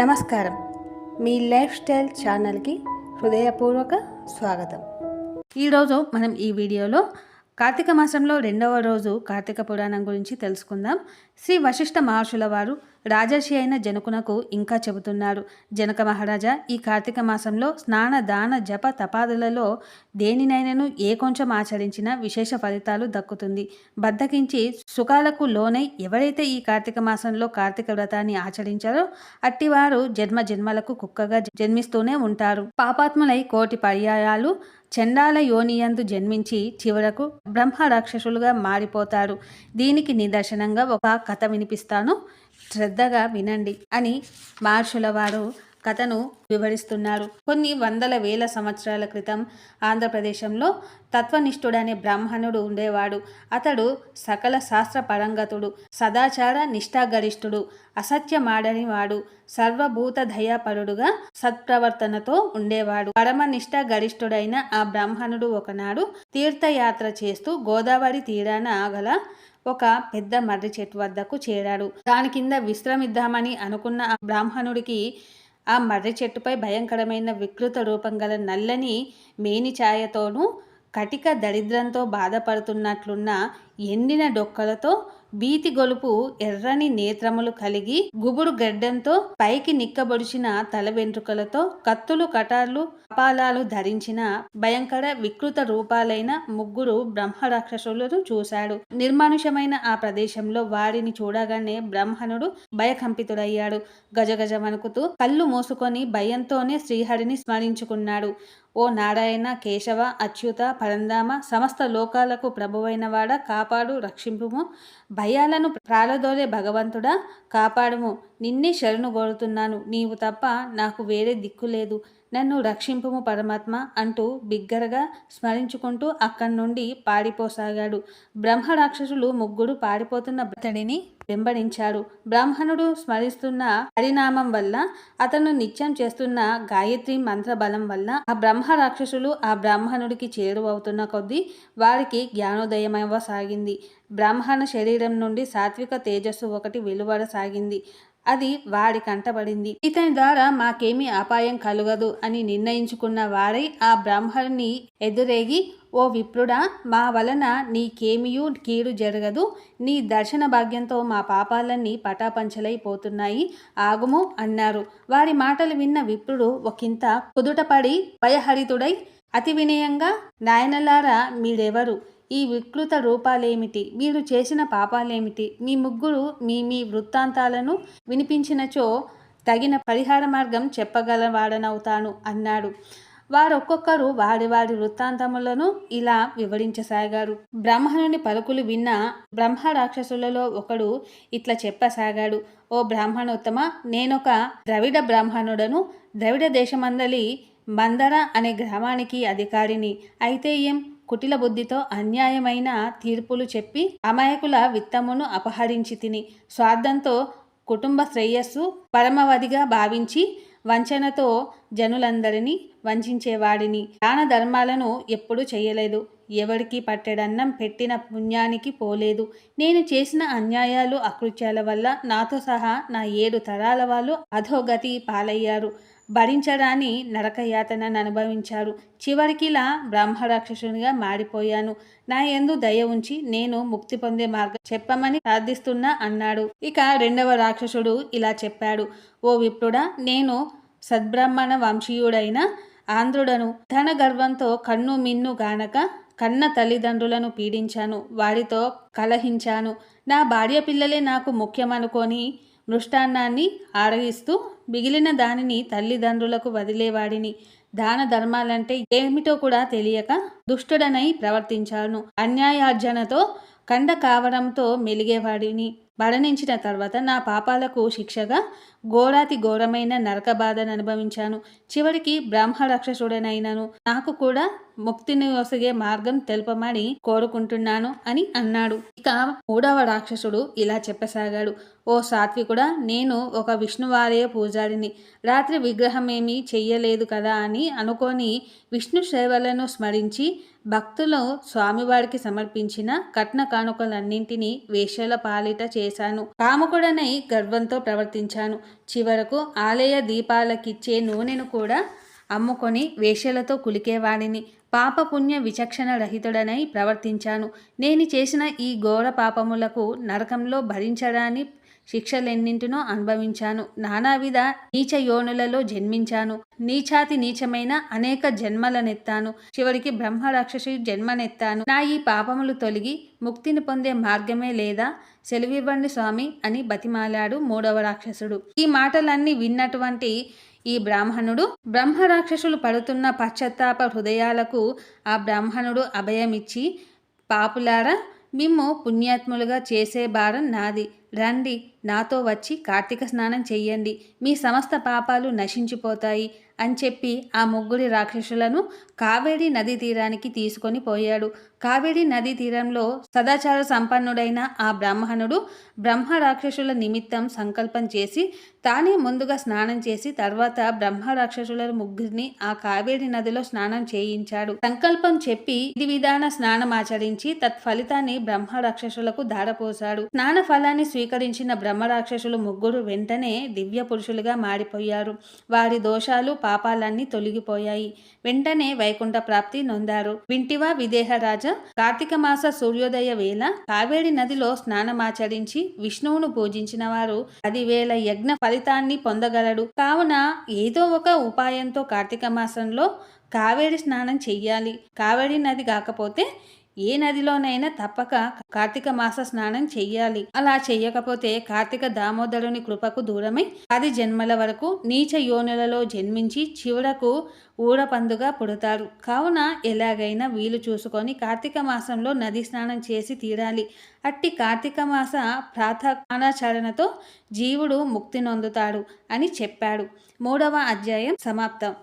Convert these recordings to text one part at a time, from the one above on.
నమస్కారం. మీ life style ఛానల్కి హృదయపూర్వక స్వాగతం. ఈరోజు మనం ఈ వీడియోలో కార్తీక మాసంలో రెండవ రోజు కార్తీక పురాణం గురించి తెలుసుకుందాం. శ్రీ వశిష్ఠ మహర్షుల వారు రాజర్షి అయిన జనకునకు ఇంకా చెబుతున్నారు జనక మహారాజా ఈ కార్తీక మాసంలో స్నాన దాన జప తపాదులలో దేనినైనను ఏ కొంచెం ఆచరించినా విశేష ఫలితాలు దక్కుతుంది. బద్దకించి సుఖాలకు లోనై ఎవరైతే ఈ కార్తీక మాసంలో కార్తీక వ్రతాన్ని ఆచరించారో అట్టివారు జన్మ జన్మలకు కుక్కగా జన్మిస్తూనే ఉంటారు. పాపాత్ములై కోటి పర్యాయాలు చండాల యోనియందు జన్మించి చివరకు బ్రహ్మ రాక్షసులుగా మారిపోతారు. దీనికి నిదర్శనంగా ఒక కథ వినిపిస్తాను. శ్రద్ధగా వినండి అని మహర్షుల వారు కథను వివరిస్తున్నారు. కొన్ని వందల వేల సంవత్సరాల క్రితం ఆంధ్రప్రదేశంలో తత్వనిష్ఠుడనే బ్రాహ్మణుడు ఉండేవాడు. అతడు సకల శాస్త్ర పరంగతుడు సదాచార నిష్ఠాగరిష్ఠుడు అసత్యమాడని వాడు సర్వభూత దయాపరుడుగా సత్ప్రవర్తనతో ఉండేవాడు. పరమనిష్ట గరిష్ఠుడైన ఆ బ్రాహ్మణుడు ఒకనాడు తీర్థయాత్ర చేస్తూ గోదావరి తీరాన ఆగల ఒక పెద్ద మర్రి చెట్టు వద్దకు చేరాడు. దాని కింద విశ్రమిద్దామని అనుకున్న ఆ బ్రాహ్మణుడికి ఆ మర్రి చెట్టుపై భయంకరమైన వికృత రూపం గల నల్లని మేని ఛాయతోనూ కటిక దరిద్రంతో బాధపడుతున్నట్లున్న ఎండిన డొక్కలతో బీతి గొలుపు ఎర్రని నేత్రములు కలిగి గుబురు గడ్డంతో పైకి నిక్కబొడిచిన తల వెంట్రుకలతో కత్తులు కటార్లు కపాలాలు ధరించిన భయంకర వికృత రూపాలైన ముగ్గురు బ్రహ్మ రాక్షసులను చూశాడు. నిర్మానుషమైన ఆ ప్రదేశంలో వారిని చూడగానే బ్రహ్మణుడు భయకంపితుడయ్యాడు. గజగజ వణుకుతూ కళ్ళు మూసుకొని భయంతోనే శ్రీహరిని స్మరించుకున్నాడు. ఓ నారాయణ కేశవ అచ్యుత పరందామ సమస్త లోకాలకు ప్రభువైన వాడ కాపాడు రక్షింపుము. భయాలను ప్రాలదోలే భగవంతుడా కాపాడుము. నిన్నే శరణు కోరుతున్నాను. నీవు తప్ప నాకు వేరే దిక్కు లేదు. నన్ను రక్షింపుము పరమాత్మ అంటూ బిగ్గరగా స్మరించుకుంటూ అక్కడి నుండి పాడిపోసాగాడు బ్రహ్మ రాక్షసులు ముగ్గురు పాడిపోతున్న అతడిని వెంబడించాడు బ్రాహ్మణుడు స్మరిస్తున్న హరినామం వల్ల అతను నిత్యం చేస్తున్న గాయత్రి మంత్ర బలం వల్ల ఆ బ్రహ్మ రాక్షసులు ఆ బ్రాహ్మణుడికి చేరువవుతున్న కొద్దీ వారికి జ్ఞానోదయమవ్వసాగింది. బ్రాహ్మణ శరీరం నుండి సాత్విక తేజస్సు ఒకటి వెలువడసాగింది. అది వాడి కంటబడింది. ఇతని ద్వారా మాకేమీ అపాయం కలుగదు అని నిర్ణయించుకున్న వారై ఆ బ్రాహ్మణుని ఎదురేగి ఓ విప్రుడా మా వలన నీకేమియూ కీడు జరగదు. నీ దర్శన భాగ్యంతో మా పాపాలన్నీ పటాపంచలైపోతున్నాయి. ఆగుము అన్నారు. వారి మాటలు విన్న విప్రుడు ఒకంత కుదుటపడి భయహరితుడై అతి వినయంగా నాయనలారా మీరెవరు? ఈ వికృత రూపాలేమిటి? మీరు చేసిన పాపాలేమిటి? మీ ముగ్గురు మీ మీ వృత్తాంతాలను వినిపించినచో తగిన పరిహార మార్గం చెప్పగలవాడనవుతాను అన్నాడు. వారొక్కొక్కరు వారి వారి వృత్తాంతములను ఇలా వివరించసాగారు. బ్రాహ్మణుని పలుకులు విన్న బ్రహ్మ రాక్షసులలో ఒకడు ఇట్లా చెప్పసాగాడు. ఓ బ్రాహ్మణోత్తమ నేనొక ద్రవిడ బ్రాహ్మణుడను. ద్రవిడ దేశమందలి మందర అనే గ్రామానికి అధికారిని. అయితే ఏం? కుటిల బుద్ధితో అన్యాయమైన తీర్పులు చెప్పి అమాయకుల విత్తమును అపహరించి తిని స్వార్థంతో కుటుంబ శ్రేయస్సు పరమవధిగా భావించి వంచనతో జనులందరినీ వంచేవాడిని దాన ధర్మాలను ఎప్పుడు చేయలేదు. ఎవరికి పట్టెడన్నం పెట్టిన పుణ్యానికి పోలేదు. నేను చేసిన అన్యాయాలు అకృత్యాల వల్ల నాతో సహా నా ఏడు తరాల వాళ్ళు అధోగతి పాలయ్యారు. భరించడాన్ని నరకయాతనను అనుభవించారు చివరికిలా బ్రహ్మరాక్షసునిగా మారిపోయాను. నా ఎందు దయ ఉంచి నేను ముక్తి పొందే మార్గం చెప్పమని ప్రార్థిస్తున్నా అన్నాడు. ఇక రెండవ రాక్షసుడు ఇలా చెప్పాడు. ఓ విప్రుడా నేను సద్బ్రాహ్మణ వంశీయుడైన ఆంధ్రుడను. ధన గర్వంతో కన్ను మిన్ను గానక కన్న తల్లిదండ్రులను పీడించాను. వారితో కలహించాను. నా భార్య పిల్లలే నాకు ముఖ్యమనుకొని మృష్టాన్నాన్ని ఆరగిస్తూ మిగిలిన దానిని తల్లిదండ్రులకు వదిలేవాడిని. దాన ధర్మాలంటే ఏమిటో కూడా తెలియక దుష్టుడనై ప్రవర్తించాను. అన్యాయార్జనతో కండ కావడంతో మెలిగేవాడిని. మరణించిన తర్వాత నా పాపాలకు శిక్షగా ఘోరాతి ఘోరమైన నరక బాధను అనుభవించాను. చివరికి బ్రహ్మ రాక్షసుడనైనాను. నాకు కూడా ముక్తిని ఒసగే మార్గం తెలుపమని కోరుకుంటున్నాను అని అన్నాడు. ఇక మూడవ రాక్షసుడు ఇలా చెప్పసాగాడు. ఓ సాత్వికుడా నేను ఒక విష్ణువాలయ పూజారిని. రాత్రి విగ్రహం ఏమీ చెయ్యలేదు కదా అని అనుకొని విష్ణు సేవలను స్మరించి భక్తులు స్వామివారికి సమర్పించిన కట్న కానుకలన్నింటినీ వేషల పాలిట చేశాను. కాముకుడనై గర్వంతో ప్రవర్తించాను. చివరకు ఆలయ దీపాలకిచ్చే నూనెను కూడా అమ్ముకొని వేషలతో కులికేవాడిని. పాపపుణ్య విచక్షణ రహితుడనై ప్రవర్తించాను. నేను చేసిన ఈ ఘోర పాపములకు నరకంలో భరించడాన్ని శిక్షలెన్నింటినో అనుభవించాను. నానావిధ నీచ యోనులలో జన్మించాను. నీచాతి నీచమైన అనేక జన్మలనెత్తాను చివరికి బ్రహ్మరాక్షసి జన్మనెత్తాను. నా ఈ పాపములు తొలగి ముక్తిని పొందే మార్గమే లేదా? సెలవివ్వండి స్వామి అని బతిమాలాడు మూడవ రాక్షసుడు. ఈ మాటలన్నీ విన్నటువంటి ఈ బ్రాహ్మణుడు బ్రహ్మరాక్షసులు పడుతున్న పశ్చాత్తాప హృదయాలకు ఆ బ్రాహ్మణుడు అభయమిచ్చి పాపులారా మిమ్ము పుణ్యాత్ములుగా చేసే భారం నాది. రండి నాతో వచ్చి కార్తీక స్నానం చెయ్యండి. మీ సమస్త పాపాలు నశించిపోతాయి. అని చెప్పి ఆ ముగ్గురి రాక్షసులను కావేరి నదీ తీరానికి తీసుకొని పోయాడు. కావేరి నదీ తీరంలో సదాచార సంపన్నుడైన ఆ బ్రాహ్మణుడు బ్రహ్మ రాక్షసుల నిమిత్తం సంకల్పం చేసి తానే ముందుగా స్నానం చేసి తర్వాత బ్రహ్మ రాక్షసుల ముగ్గురిని ఆ కావేరి నదిలో స్నానం చేయించాడు. సంకల్పం చెప్పి ఇది విధాన స్నానం ఆచరించి తత్ఫలితాన్ని బ్రహ్మ రాక్షసులకు దారపోశాడు స్నాన ఫలాన్ని స్వీకరించిన బ్రహ్మ రాక్షసులు ముగ్గురు వెంటనే దివ్య పురుషులుగా మారిపోయారు. వారి దోషాలు పాపాలన్నీ తొలగిపోయాయి. వెంటనే వైకుంఠ ప్రాప్తి నొందారు. వింటివా విదేహరాజ కార్తీక మాస సూర్యోదయ వేళ కావేరి నదిలో స్నానమాచరించి విష్ణువును పూజించిన వారు పదివేల యజ్ఞ ఫలితాన్ని పొందగలడు. కావున ఏదో ఒక ఉపాయంతో కార్తీక మాసంలో కావేరి స్నానం చెయ్యాలి. కావేరి నది కాకపోతే ఏ నదిలోనైనా తప్పక కార్తీక మాస స్నానం చెయ్యాలి. అలా చెయ్యకపోతే కార్తీక దామోదరుని కృపకు దూరమై పది జన్మల వరకు నీచ యోనులలో జన్మించి చివరకు ఊడపందుగా పుడతారు. కావున ఎలాగైనా వీలు చూసుకొని కార్తీక మాసంలో నది స్నానం చేసి తీరాలి. అట్టి కార్తీక మాస ప్రాతకానాచరణతో జీవుడు ముక్తి నొందుతాడు అని చెప్పాడు. మూడవ అధ్యాయం సమాప్తం.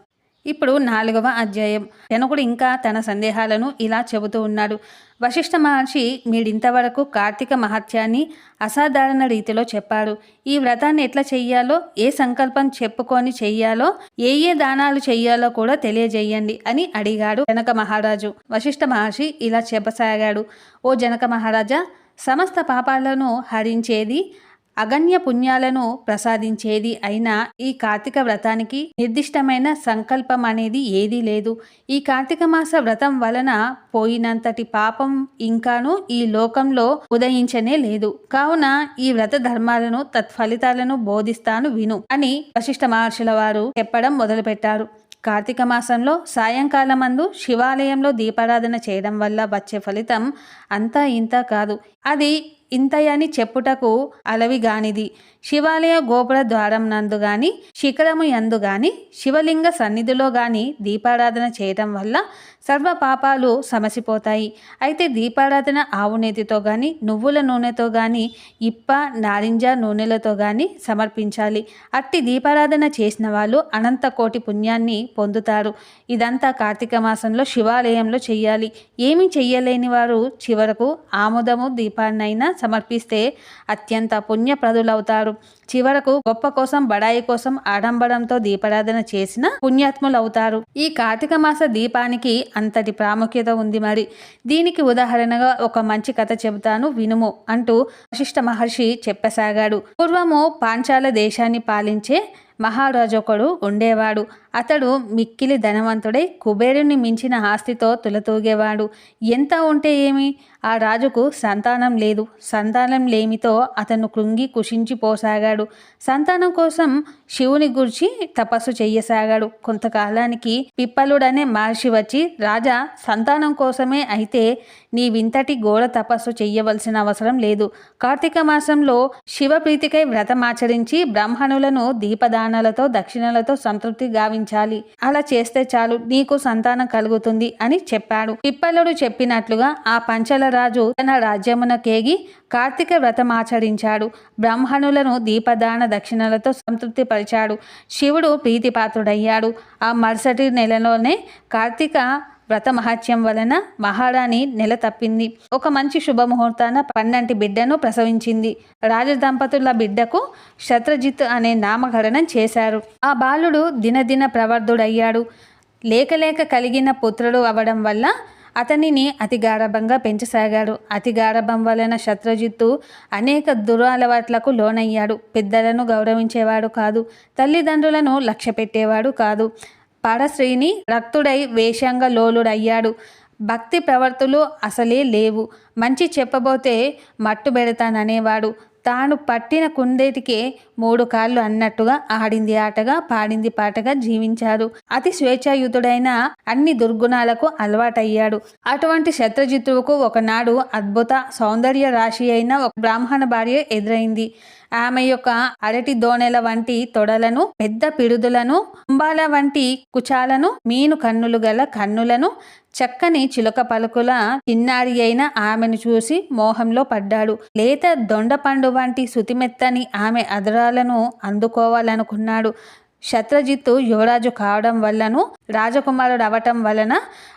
ఇప్పుడు నాలుగవ అధ్యాయం. జనకుడు ఇంకా తన సందేహాలను ఇలా చెబుతూ ఉన్నాడు. వశిష్ఠ మహర్షి మీడింతవరకు కార్తీక మహత్యాన్ని అసాధారణ రీతిలో చెప్పాడు. ఈ వ్రతాన్ని ఎట్లా చెయ్యాలో ఏ సంకల్పం చెప్పుకొని చెయ్యాలో ఏ ఏ దానాలు చెయ్యాలో కూడా తెలియజేయండి అని అడిగాడు జనక మహారాజు. వశిష్ఠ మహర్షి ఇలా చెప్పసాగాడు. ఓ జనక మహారాజా సమస్త పాపాలను హరించేది అగణ్య పుణ్యాలను ప్రసాదించేది అయినా ఈ కార్తీక వ్రతానికి నిర్దిష్టమైన సంకల్పం అనేది ఏదీ లేదు. ఈ కార్తీక మాస వ్రతం వలన పోయినంతటి పాపం ఇంకాను ఈ లోకంలో ఉదయించనే లేదు. కావున ఈ వ్రత ధర్మాలను తత్ఫలితాలను బోధిస్తాను విను అని వశిష్ఠ మహర్షుల వారు చెప్పడం మొదలుపెట్టారు. కార్తీక మాసంలో సాయంకాలమందు శివాలయంలో దీపారాధన చేయడం వల్ల వచ్చే ఫలితం అంతా ఇంత కాదు. అది ఇంతయని చెప్పుటకు అలవిగానిది. శివాలయ గోపుర ద్వారం నందు గాని శిఖరము యందు గాని శివలింగ సన్నిధిలో గాని దీపారాధన చేయటం వల్ల సర్వ పాపాలు సమసిపోతాయి. అయితే దీపారాధన ఆవు నేతితో గాని నువ్వుల నూనెతో గాని ఇప్ప నారింజ నూనెలతో గాని సమర్పించాలి. అట్టి దీపారాధన చేసిన వాళ్ళు అనంత కోటి పుణ్యాన్ని పొందుతారు. ఇదంతా కార్తీక మాసంలో శివాలయంలో చెయ్యాలి. ఏమీ చెయ్యలేని వారు చివరకు ఆముదము దీపాన్నైనా సమర్పిస్తే అత్యంత పుణ్యప్రదులవుతారు. చివరకు గొప్ప కోసం బడాయి కోసం ఆడంబరంతో దీపారాధన చేసిన పుణ్యాత్ములవుతారు. ఈ కార్తీక మాస దీపానికి అంతటి ప్రాముఖ్యత ఉంది మరి. దీనికి ఉదాహరణగా ఒక మంచి కథ చెబుతాను వినుము అంటూ వశిష్ఠ మహర్షి చెప్పసాగాడు. పూర్వము పాంచాల దేశాన్ని పాలించే మహారాజు ఒకడు ఉండేవాడు. అతడు మిక్కిలి ధనవంతుడై కుబేరుని మించిన ఆస్తితో తులతూగేవాడు. ఎంత ఉంటే ఏమి? ఆ రాజుకు సంతానం లేదు. సంతానం లేమితో అతను కృంగి కుషించిపోసాగాడు సంతానం కోసం శివుని గురించి తపస్సు చెయ్యసాగాడు. కొంతకాలానికి పిప్పలుడనే మహర్షి వచ్చి రాజా సంతానం కోసమే అయితే నీ వింతటి ఘోర తపస్సు చెయ్యవలసిన అవసరం లేదు. కార్తీక మాసంలో శివప్రీతికై వ్రతమాచరించి బ్రాహ్మణులను దీపదానాలతో దక్షిణలతో సంతృప్తి సంపాదించాలి. అలా చేస్తే చాలు నీకు సంతానం కలుగుతుంది అని చెప్పాడు. పిప్పలుడు చెప్పినట్లుగా ఆ పంచల రాజు తన రాజ్యమునకేగి కార్తీక వ్రతం ఆచరించాడు. బ్రాహ్మణులను దీపదాన దక్షిణలతో సంతృప్తిపరిచాడు. శివుడు ప్రీతిపాత్రుడయ్యాడు. ఆ మరుసటి నెలలోనే కార్తీక వ్రత మహత్యం వలన మహారాణి నెల తప్పింది. ఒక మంచి శుభముహూర్తాన పన్నంటి బిడ్డను ప్రసవించింది. రాజదంపతుల బిడ్డకు శత్రజిత్ అనే నామకరణం చేశారు. ఆ బాలుడు దినదిన ప్రవర్ధుడయ్యాడు. లేకలేక కలిగిన పుత్రుడు అవడం వల్ల అతనిని అతి గారభంగా పెంచసాగాడు. అతి గారభం వలన శత్రుజిత్తు అనేక దురలవాట్లకు లోనయ్యాడు. పెద్దలను గౌరవించేవాడు కాదు. తల్లిదండ్రులను లక్ష్య పెట్టేవాడు కాదు. పరశ్రీని రక్తుడై వేషంగా లోలుడయ్యాడు. భక్తి ప్రవర్తులు అసలే లేవు. మంచి చెప్పబోతే మట్టు పెడతాననేవాడు తాను పట్టిన కుందేటికే మూడు కాళ్ళు అన్నట్టుగా ఆడింది ఆటగా పాడింది పాటగా జీవించారు అతి స్వేచ్ఛాయుతుడైన అన్ని దుర్గుణాలకు అలవాటయ్యాడు. అటువంటి శత్రుజిత్తువుకు ఒకనాడు అద్భుత సౌందర్య రాశి అయిన ఒక బ్రాహ్మణ భార్య ఎదురైంది. ఆమె యొక్క అరటి దోణెల వంటి తొడలను పెద్ద పిడుదులను కుంబాల వంటి కుచాలను మీను కన్నులు గల కన్నులను చక్కని చిలుక పలుకుల చిన్నారి అయిన ఆమెను చూసి మోహంలో పడ్డాడు. లేత దొండపండు వంటి సుతిమెత్తని ఆమె అదరాలను అందుకోవాలనుకున్నాడు. శత్రజిత్తు యువరాజు కావడం వల్లను రాజకుమారుడు అవటం వలన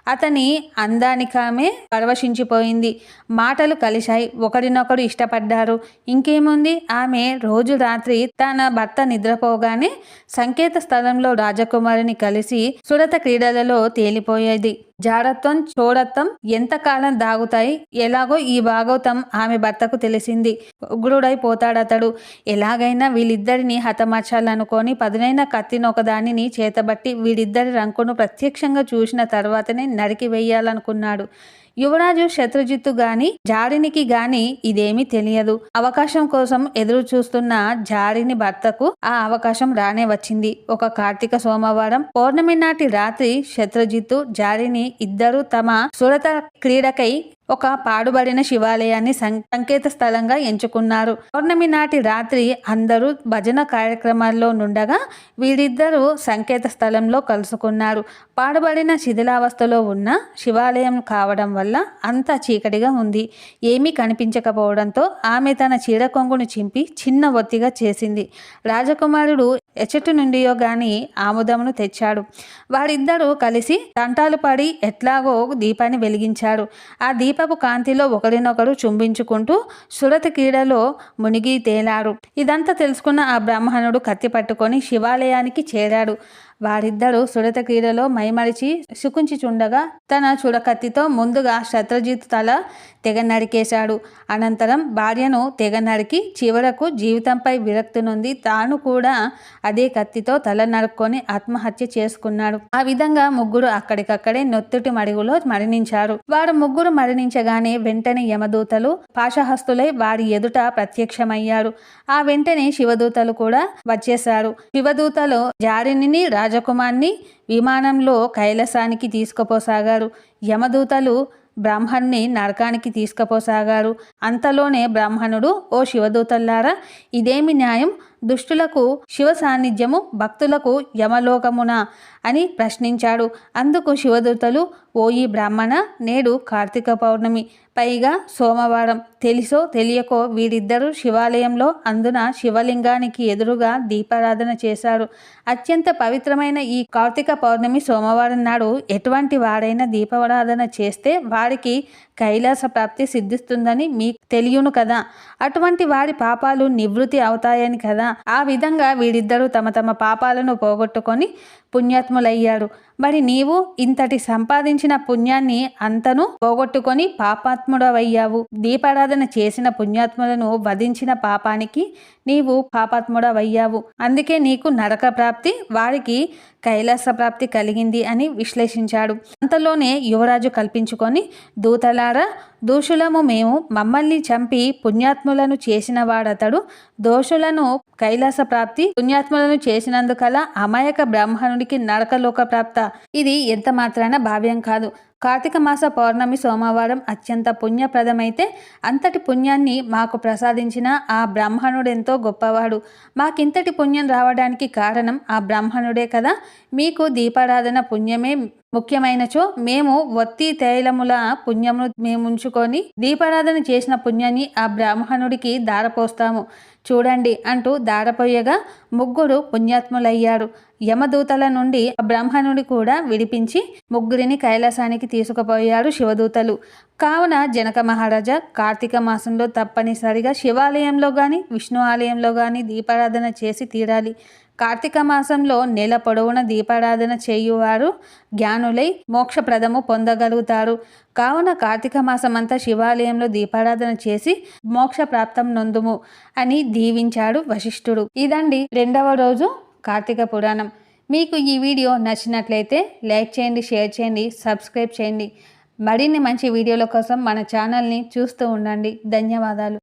అతని అందానికామే పరవశించిపోయింది. మాటలు కలిశాయి. ఒకరినొకరు ఇష్టపడ్డారు. ఇంకేముంది? ఆమె రోజు రాత్రి తన భర్త నిద్రపోగానే సంకేత స్థలంలో రాజకుమారిని కలిసి సురత క్రీడలలో తేలిపోయేది. జాడత్వం చోడత్వం ఎంతకాలం దాగుతాయి? ఎలాగో ఈ భాగవతం ఆమె భర్తకు తెలిసింది. ఉగ్రుడైపోతాడతడు. ఎలాగైనా వీళ్ళిద్దరిని హతమార్చాలనుకొని పదునైన కత్తిని ఒకదానిని చేతబట్టి వీడిద్దరి రంకును ప్రత్యక్షంగా చూసిన తర్వాతనే నరికి వేయాలనుకున్నాడు. యువరాజు శత్రుజిత్తు గాని జారినికి గాని ఇదేమీ తెలియదు. అవకాశం కోసం ఎదురు చూస్తున్న జారిని భర్తకు ఆ అవకాశం రానే వచ్చింది. ఒక కార్తీక సోమవారం పౌర్ణమి నాటి రాత్రి శత్రుజిత్తు జారిని ఇద్దరు తమ సురత క్రీడకై ఒక పాడుబడిన శివాలయాన్ని సంకేత స్థలంగా ఎంచుకున్నారు. పౌర్ణమి నాటి రాత్రి అందరూ భజన కార్యక్రమాల్లో నుండగా వీరిద్దరూ సంకేత స్థలంలో కలుసుకున్నారు. పాడుబడిన శిథిలావస్థలో ఉన్న శివాలయం కావడం వల్ల అంతా చీకటిగా ఉంది. ఏమీ కనిపించకపోవడంతో ఆమె తన చీర కొంగును చింపి చిన్న ఒత్తిగా చేసింది. రాజకుమారుడు ఎచ్చటి నుండియో గాని ఆముదమును తెచ్చాడు. వారిద్దరూ కలిసి తంటాలు పడి ఎట్లాగో దీపాన్ని వెలిగించారు. ఆ దీపపు కాంతిలో ఒకరినొకరు చుంబించుకుంటూ సురత క్రీడలో మునిగి తేలారు. ఇదంతా తెలుసుకున్న ఆ బ్రాహ్మణుడు కత్తి పట్టుకొని శివాలయానికి చేరాడు. వారిద్దరూ సురత క్రీడలో మైమరిచి సుకుంచి చుండగా తన చుడకత్తితో ముందుగా శత్రజిత్ తల తెగ నరికేశాడు అనంతరం భార్యను తెగ నరికి చివరకు జీవితంపై విరక్తినుంది తాను కూడా అదే కత్తితో తల నరుక్కొని ఆత్మహత్య చేసుకున్నాడు. ఆ విధంగా ముగ్గురు అక్కడికక్కడే నొత్తుటి మడుగులో మరణించారు. వారు ముగ్గురు మరణించగానే వెంటనే యమదూతలు పాశహస్తులై వారి ఎదుట ప్రత్యక్షమయ్యారు. ఆ వెంటనే శివదూతలు కూడా వచ్చేశారు. శివదూతలు జారిని రాజకుమార్ని విమానంలో కైలాసానికి తీసుకుపోసాగారు. యమదూతలు బ్రాహ్మణ్ణి నరకానికి తీసుకుపోసాగారు. అంతలోనే బ్రాహ్మణుడు ఓ శివదూతల్లారా ఇదేమి న్యాయం? దుష్టులకు శివ సాన్నిధ్యము భక్తులకు యమలోకమున అని ప్రశ్నించాడు. అందుకు శివదూతలు ఓ ఈ బ్రాహ్మణ నేడు కార్తీక పౌర్ణమి. పైగా సోమవారం. తెలుసో తెలియకో వీరిద్దరూ శివాలయంలో అందున శివలింగానికి ఎదురుగా దీపారాధన చేశారు. అత్యంత పవిత్రమైన ఈ కార్తీక పౌర్ణమి సోమవారం నాడు ఎటువంటి వారైనా దీపారాధన చేస్తే వారికి కైలాస ప్రాప్తి సిద్ధిస్తుందని మీకు తెలియను కదా? అటువంటి వారి పాపాలు నివృత్తి అవుతాయని కదా? ఆ విధంగా వీరిద్దరూ తమ తమ పాపాలను పోగొట్టుకొని పుణ్యాత్ములయ్యారు మరి నీవు ఇంతటి సంపాదించిన పుణ్యాన్ని అంతను పోగొట్టుకొని పాపాత్ముడవయ్యావు. దీపారాధన చేసిన పుణ్యాత్ములను వధించిన పాపానికి నీవు పాపాత్ముడవయ్యావు. అందుకే నీకు నరక ప్రాప్తి వారికి కైలాస ప్రాప్తి కలిగింది అని విశ్లేషించాడు. అంతలోనే యువరాజు కల్పించుకొని దూతలారా దోషులము మేము మమ్మల్ని చంపి పుణ్యాత్ములను చేసిన వాడతడు దోషులను కైలాస ప్రాప్తి పుణ్యాత్ములను చేసినందుకలా అమాయక బ్రాహ్మణుడికి నరకలోక ప్రాప్త ఇది ఎంత మాత్రాన భావ్యం కాదు. కార్తీక మాస పౌర్ణమి సోమవారం అత్యంత పుణ్యప్రదమైతే అంతటి పుణ్యాన్ని మాకు ప్రసాదించిన ఆ బ్రాహ్మణుడెంతో గొప్పవాడు. మాకింతటి పుణ్యం రావడానికి కారణం ఆ బ్రాహ్మణుడే కదా. మీకు దీపారాధన పుణ్యమే ముఖ్యమైనచో మేము వత్తి తైలముల పుణ్యమును మేముంచుకొని దీపారాధన చేసిన పుణ్యాన్ని ఆ బ్రాహ్మణుడికి దారపోస్తాము చూడండి అంటూ దారపోయగా ముగ్గురు పుణ్యాత్ములయ్యారు. యమదూతల నుండి ఆ బ్రాహ్మణుడి కూడా విడిపించి ముగ్గురిని కైలాసానికి తీసుకుపోయారు శివదూతలు. కావున జనక మహారాజా కార్తీక మాసంలో తప్పనిసరిగా శివాలయంలో కానీ విష్ణు ఆలయంలో కానీ దీపారాధన చేసి తీరాలి. కార్తీక మాసంలో నెల పొడవున దీపారాధన చేయువారు జ్ఞానులై మోక్షప్రదము పొందగలుగుతారు. కావున కార్తీక మాసమంతా శివాలయంలో దీపారాధన చేసి మోక్ష ప్రాప్తం నొందుము అని దీవించాడు వశిష్ఠుడు. ఇదండి రెండవ రోజు కార్తీక పురాణం. మీకు ఈ వీడియో నచ్చినట్లయితే లైక్ చేయండి షేర్ చేయండి సబ్స్క్రైబ్ చేయండి. మరిన్ని మంచి వీడియోల కోసం మన ఛానల్ని చూస్తూ ఉండండి. ధన్యవాదాలు.